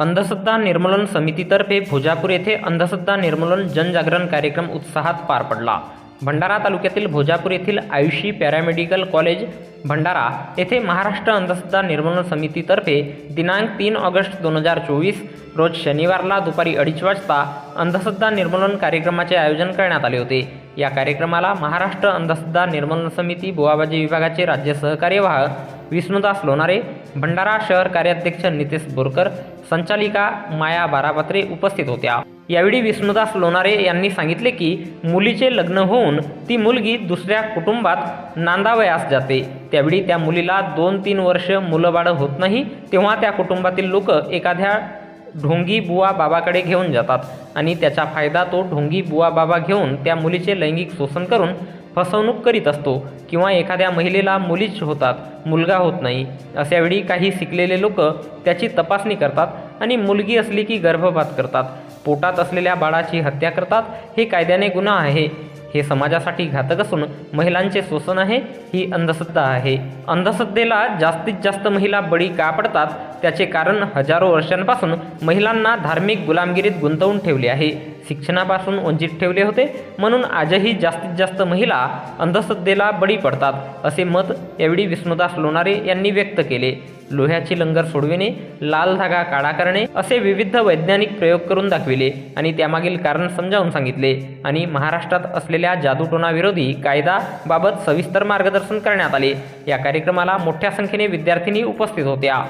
अंधश्रद्धा निर्मूलन समितीतर्फे भोजापूर येथे अंधश्रद्धा निर्मूलन जनजागरण कार्यक्रम उत्साहात पार पडला. भंडारा तालुक्यातील भोजापूर येथील आयुषी पॅरामेडिकल कॉलेज भंडारा येथे महाराष्ट्र अंधश्रद्धा निर्मूलन समितीतर्फे दिनांक तीन ऑगस्ट दोन हजार चोवीस रोज शनिवारला दुपारी अडीच वाजता अंधश्रद्धा निर्मूलन कार्यक्रमाचे आयोजन करण्यात आले होते. या कार्यक्रमाला महाराष्ट्र अंधश्रद्धा निर्मूलन समिती बुवाबाजी विभागाचे राज्य सहकार्यवाह विष्णुदास लोणारे भंडारा शहर कार्याध्यक्ष नितेश बोरकर संचालिका माया बारापत्रे उपस्थित होत्या. यावेळी विष्णुदास लोणारे यांनी सांगितले की मुलीचे लग्न होऊन ती मुलगी दुसऱ्या कुटुंबात नांदावयास जाते. त्यावेळी त्या मुलीला दोन तीन वर्ष मुलंबाळं होत नाही तेव्हा त्या कुटुंबातील लोक एखाद्या ढोंगी बुवा बाबाकडे घेऊन जातात. आणि त्याचा फायदा तो ढोंगी बुवा बाबा घेऊन त्या मुलीचे लैंगिक शोषण करून फसवणूक करीत असतो किंवा एखाद्या महिलेला मुलीच होतात मुलगा होत नाही. अशावेळी काही शिकलेले लोक त्याची तपासणी करतात आणि मुलगी असली की गर्भपात करतात. पोटात असलेल्या बाळाची हत्या करतात हे कायद्याने गुन्हा आहे. हे समाजासाठी घातक असून महिलांचे शोषण आहे ही अंधश्रद्धा आहे. अंधश्रद्धेला जास्तीत जास्त महिला बळी का पडतात? त्याचे कारण हजारो वर्षांपासून महिलांना धार्मिक गुलामगिरीत गुंतवून ठेवले आहे. शिक्षणापासून वंचित ठेवले होते. म्हणून आजही जास्तीत जास्त महिला अंधश्रद्धेला बळी पडतात असे मत यावेळी विष्णुदास लोणारे यांनी व्यक्त केले. लोह्याची लंगर सोडविणे लाल धागा काळा करणे असे विविध वैज्ञानिक प्रयोग करून दाखविले आणि त्यामागील कारण समजावून सांगितले. आणि महाराष्ट्रात असलेल्या जादूटोणाविरोधी कायदाबाबत सविस्तर मार्गदर्शन करण्यात आले. या कार्यक्रमाला मोठ्या संख्येने विद्यार्थिनी उपस्थित होत्या.